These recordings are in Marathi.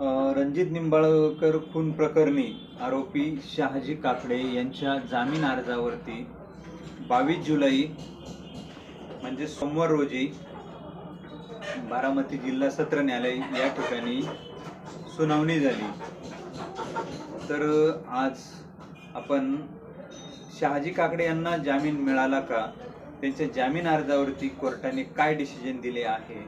रणजित निंबाळकर खून प्रकरणी आरोपी शहाजी काकडे यांच्या जामीन अर्जावरती बावीस जुलै म्हणजे सोमवार रोजी बारामती जिल्हा सत्र न्यायालय या ठिकाणी सुनावणी झाली. तर आज आपण शहाजी काकडे यांना जामीन मिळाला का? त्यांच्या जामीन अर्जावरती कोर्टाने काय डिसिजन दिले आहे?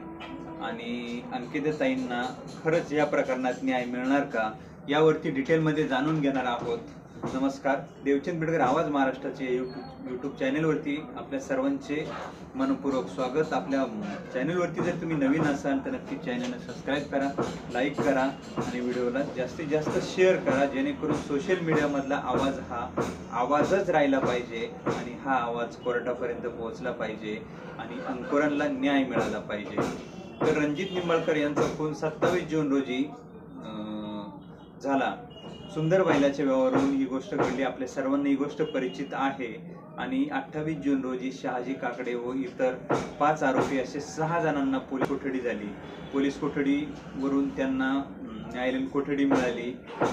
आणि अंकितताईंना खरंच या प्रकरणात न्याय मिळणार का? यावरती डिटेलमध्ये जाणून घेणार आहोत. नमस्कार. देवचंद बिडकर आवाज महाराष्ट्राचे यूट्यूब यूट्यूब चॅनेलवरती आपल्या सर्वांचे मनपूर्वक स्वागत. आपल्या चॅनेलवरती जर तुम्ही नवीन असाल तर नक्की चॅनलला सबस्क्राईब करा लाईक करा आणि व्हिडिओला जास्तीत जास्त शेअर करा जेणेकरून सोशल मीडियामधला आवाज हा आवाजच राहिला पाहिजे आणि हा आवाज कोर्टापर्यंत पोहोचला पाहिजे आणि अंकुरांना न्याय मिळाला पाहिजे. तर रणजित निंबाळकर यांचा खून सत्तावीस जून रोजी झाला. सुंदर बैलाच्या व्यवहारून ही गोष्ट घडली. आपल्या सर्वांना ही गोष्ट परिचित आहे. आणि अठ्ठावीस जून रोजी शहाजी काकडे व इतर पाच आरोपी असे सहा जणांना पोलीस कोठडी झाली. पोलीस कोठडीवरून त्यांना न्यायालयीन कोठडी मिळाली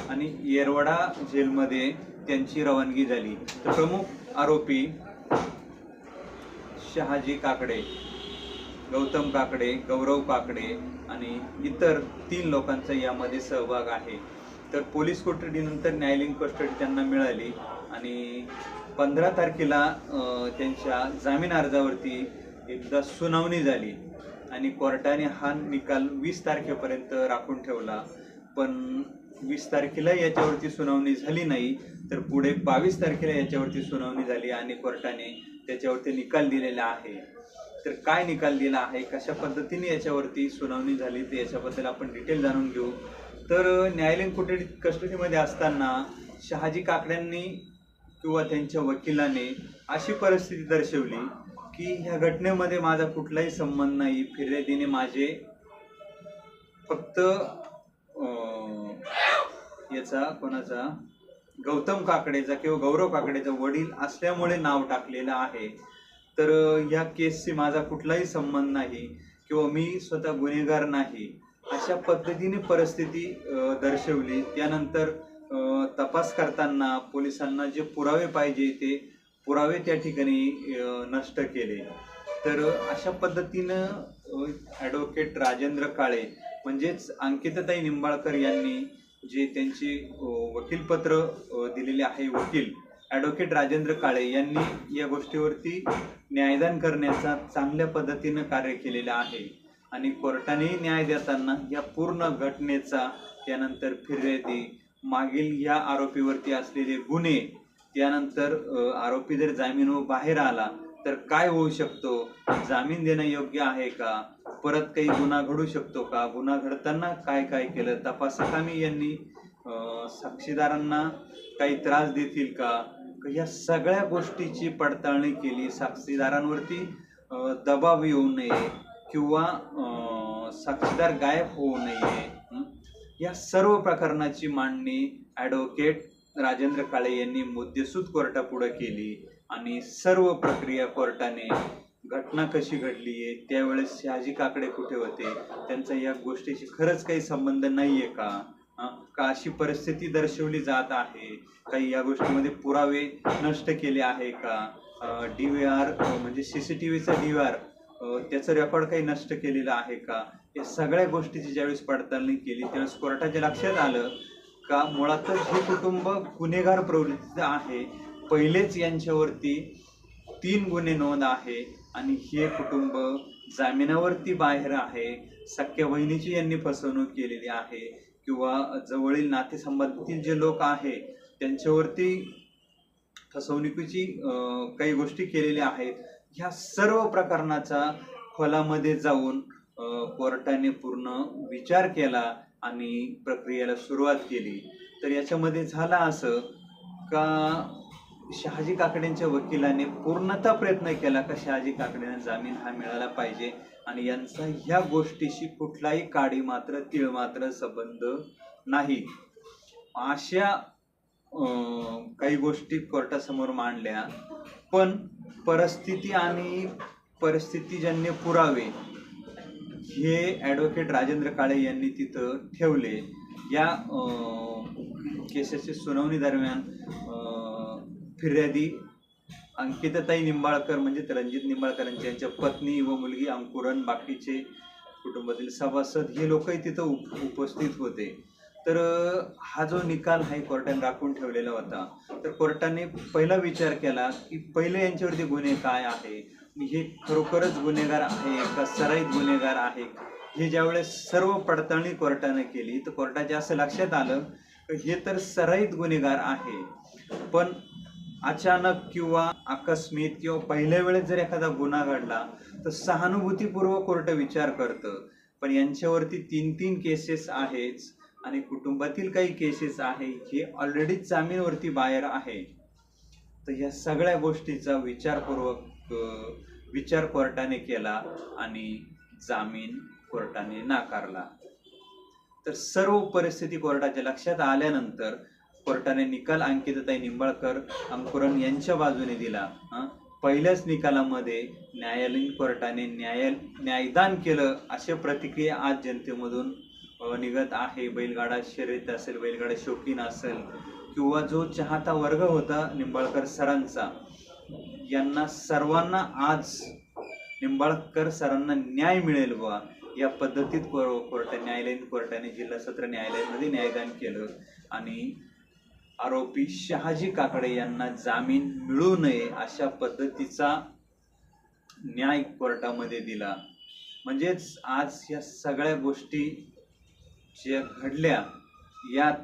आणि येरवडा जेलमध्ये त्यांची रवानगी झाली. तर प्रमुख आरोपी शहाजी काकडे. गौतम काकडे गौरव काकडे आणि इतर तीन लोकांचा यामध्ये सहभाग आहे. तर पोलीस कोठडीनंतर न्यायालयीन कस्टडी त्यांना मिळाली आणि पंधरा तारखेला त्यांच्या जामीन अर्जावरती एकदा सुनावणी झाली आणि कोर्टाने हा निकाल वीस तारखेपर्यंत राखून ठेवला. पण वीस तारखेला याच्यावरती सुनावणी झाली नाही तर पुढे बावीस तारखेला याच्यावरती सुनावणी झाली आणि कोर्टाने त्याच्यावरती निकाल दिलेला आहे. तर काय निकाल दिला आहे? कशा पद्धतीने याच्यावरती सुनावणी झाली ते याच्याबद्दल आपण डिटेल जाणून घेऊ. तर न्यायालयीन कुठे कस्टडीमध्ये असताना शहाजी काकड्यांनी किंवा त्यांच्या वकिलाने अशी परिस्थिती दर्शवली की ह्या घटनेमध्ये माझा कुठलाही संबंध नाही फिर्यादीने माझे फक्त याचा कोणाचा गौतम काकडेचा किंवा गौरव काकडेचा वडील असल्यामुळे नाव टाकलेलं आहे. तर ह्या केसशी माझा कुठलाही संबंध नाही किंवा मी स्वतः गुन्हेगार नाही अशा पद्धतीने परिस्थिती दर्शवली. त्यानंतर तपास करताना पोलिसांना जे पुरावे पाहिजे ते पुरावे त्या ठिकाणी नष्ट केले. तर अशा पद्धतीनं ॲडव्होकेट राजेंद्र काळे म्हणजेच अंकिताताई निंबाळकर यांनी जे त्यांची वकीलपत्र दिलेले आहे वकील ॲडव्होकेट राजेंद्र काळे यांनी या गोष्टीवरती न्यायदान करण्याचा चांगल्या पद्धतीनं कार्य केलेलं आहे. आणि कोर्टाने न्याय देताना या पूर्ण घटनेचा त्यानंतर फिर्यादी मागील या आरोपीवरती असलेले गुन्हे त्यानंतर आरोपी जर जामीन बाहेर आला तर काय होऊ शकतो? जामीन देणं योग्य आहे का? परत काही गुन्हा घडू शकतो का? गुन्हा घडताना काय काय केलं? तपासकामी यांनी साक्षीदारांना काही त्रास देतील का? या सगळ्या गोष्टीची पडताळणी केली साक्षीदारांवरती. दबाव येऊ नये किंवा साक्षीदार गायब होऊ नये. या सर्व प्रकरणाची मांडणी ॲडव्होकेट राजेंद्र काळे यांनी मुद्देसूद कोर्टापुढे केली आणि सर्व प्रक्रिया कोर्टाने घटना कशी घडली आहे त्यावेळेस शहाजी काकडे कुठे होते त्यांचा या गोष्टीशी खरंच काही संबंध नाहीये का? का अशी परिस्थिती दर्शवली जात आहे? काही या गोष्टीमध्ये पुरावे नष्ट केले आहे का? डी व्ही आर म्हणजे सी सी टी व्हीचा डी व्ही आर त्याचं रेकॉर्ड काही नष्ट केलेलं आहे का? या सगळ्या गोष्टीची ज्यावेळेस पडताळणी केली त्यावेळेस कोर्टाच्या लक्षात आलं का मुळातच हे कुटुंब गुन्हेगार प्रवृत्तीचं आहे. पहिलेच यांच्यावरती तीन गुन्हे नोंद आहे आणि हे कुटुंब जामिनावरती बाहेर आहे. सख्या बहिणीची यांनी फसवणूक केलेली आहे. किंवा जवळील नातेसंबंधातील जे लोक आहे त्यांच्यावरती फसवणुकीची काही गोष्टी केलेल्या आहेत. ह्या सर्व प्रकरणाचा खोलामध्ये जाऊन कोर्टाने पूर्ण विचार केला आणि प्रक्रियेला सुरुवात केली. तर याच्यामध्ये झालं असं का शहाजी काकडेंच्या वकिलाने पूर्णतः प्रयत्न केला का शहाजी काकडेंना जामीन हा मिळाला पाहिजे? आणि यांचा ह्या गोष्टीशी कुठलाही काडी मात्र तिळ मात्र संबंध नाही. अशा काही गोष्टी कोर्टासमोर मांडल्या. पण परिस्थिती आणि परिस्थितीजन्य पुरावे हे ॲडव्होकेट राजेंद्र काळे यांनी तिथं ठेवले. या अं, केसेसची सुनावणी दरम्यान फिर्यादी अंकिताताई निंबाळकर म्हणजे रणजित निंबाळकरांची यांच्या पत्नी व मुलगी अंकुरन बाकीचे कुटुंबातील सभासद हे लोकही तिथं उप उपस्थित होते. तर हा जो निकाल आहे कोर्टाने राखून ठेवलेला होता तर कोर्टाने पहिला विचार केला की पहिले यांच्यावरती गुन्हे काय आहे? हे खरोखरच गुन्हेगार आहे का सराईत गुन्हेगार आहे? हे ज्यावेळेस सर्व पडताळणी कोर्टाने केली तर कोर्टाच्या असं लक्षात आलं हे तर सराईत गुन्हेगार आहे. पण अचानक किंवा आकस्मित किंवा पहिल्या वेळेस जर एखादा गुन्हा घडला तर सहानुभूतीपूर्वक कोर्ट विचार करतं. पण यांच्यावरती तीन तीन केसेस आहेच आणि कुटुंबातील काही केसेस आहे हे ऑलरेडी जामीनवरती बाहेर आहे. तर या सगळ्या गोष्टीचा विचारपूर्वक विचार कोर्टाने केला आणि जामीन कोर्टाने नाकारला. तर सर्व परिस्थिती कोर्टाच्या लक्षात आल्यानंतर कोर्टाने निकाल अंकितताई निंबाळकर अंकुरन यांच्या बाजूने दिला. पहिल्याच निकालामध्ये न्यायालयीन कोर्टाने न्याय न्यायदान केलं अशा प्रतिक्रिया आज जनतेमधून निघत आहे. बैलगाडा शर्यत असेल बैलगाडा शौकीन असेल किंवा जो चाहता वर्ग होता निंबाळकर सरांचा यांना सर्वांना आज निंबाळकर सरांना न्याय मिळेल बा या पद्धतीत कोर्ट न्यायालयीन कोर्टाने जिल्हा सत्र न्यायालयामध्ये न्यायदान केलं. आणि आरोपी शहाजी काकडे यांना जामीन मिळू नये अशा पद्धतीचा न्याय कोर्टामध्ये दिला. म्हणजेच आज या सगळ्या गोष्टी ज्या घडल्या यात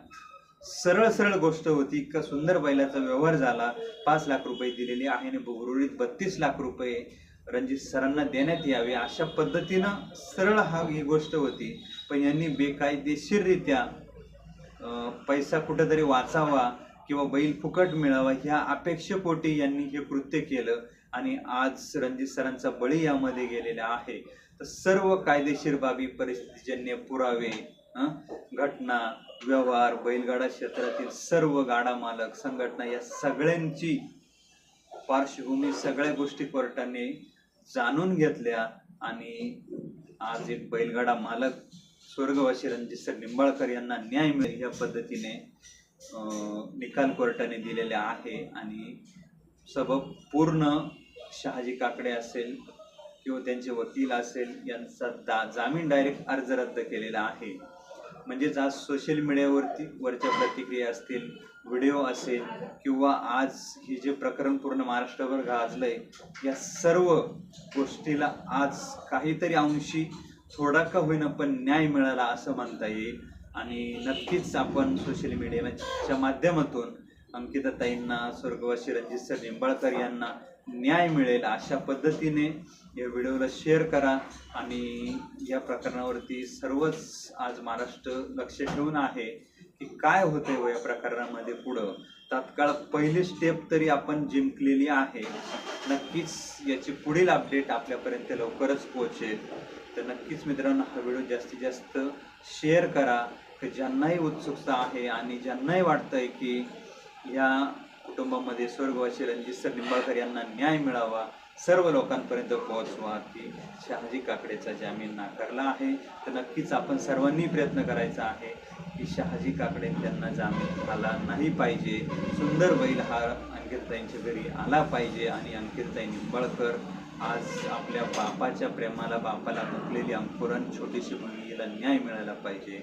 सरळ सरळ गोष्ट होती. का सुंदर बैलाचा व्यवहार झाला. पाच लाख रुपये दिलेले आहे आणि उर्वरित बत्तीस लाख रुपये रणजित सरांना देण्यात यावे अशा पद्धतीनं सरळ हा ही गोष्ट होती. पण यांनी बेकायदेशीररित्या पैसा कुठेतरी वाचावा किंवा बैल फुकट मिळावा ह्या अपेक्षेपोटी यांनी हे कृत्य केलं आणि आज रणजित सरांचा बळी यामध्ये गेलेला आहे. तर सर्व कायदेशीर बाबी परिस्थितीजन्य पुरावे घटना व्यवहार बैलगाडा क्षेत्रातील सर्व गाडा मालक संघटना या सगळ्यांची पार्श्वभूमी सगळ्या गोष्टी कोर्टाने जाणून घेतल्या आणि आज एक बैलगाडा मालक स्वर्गवासी रणजित सर निंबाळकर यांना न्याय मिळेल या पद्धतीने निकाल कोर्टाने दिलेले आहे आणि सबब पूर्ण शहाजी काकडे असेल किंवा त्यांचे वकील असेल यांचा दा जामीन डायरेक्ट अर्ज रद्द केलेला आहे. म्हणजेच आज सोशल मीडियावरती वरच्या प्रतिक्रिया असतील व्हिडिओ असेल किंवा आज हे जे प्रकरण पूर्ण महाराष्ट्रभर गाजलंय या सर्व गोष्टीला आज काहीतरी अंशी थोडा का होईना पण न्याय मिळाला असं म्हणता येईल. आणि नक्कीच आपण सोशल मीडियाच्या माध्यमातून अंकिताताईंना स्वर्गवासी रणजित सर निंबाळकर यांना न्याय मिळेल अशा पद्धतीने या व्हिडिओला शेअर करा. आणि या प्रकरणावरती सर्वच आज महाराष्ट्र लक्ष ठेवून आहे की काय होतंय व या प्रकरणामध्ये पुढं? तात्काळ पहिली स्टेप तरी आपण जिंकलेली आहे. नक्कीच याची पुढील अपडेट आपल्यापर्यंत लवकरच पोहोचेल. तर नक्कीच मित्रांनो हा व्हिडिओ जास्तीत जास्त शेअर करा. की ज्यांनाही उत्सुकता आहे आणि ज्यांनाही वाटतंय की या कुटुंबामध्ये स्वर्गवासी रणजित सर निंबाळकर यांना न्याय मिळावा सर्व लोकांपर्यंत पोहोचवा. की शहाजी काकडेचा जामीन नाकारला आहे. तर नक्कीच आपण सर्वांनी प्रयत्न करायचा आहे. की शहाजी काकडे त्यांना जामीन आला नाही पाहिजे. सुंदर बैल हा अंकितताईंच्या घरी आला पाहिजे आणि अंकितताई निंबाळकर आज आपल्या बापाच्या प्रेमाला बापाला मुकलेली अंकुरण छोटीशी मुलगीला न्याय मिळाला पाहिजे.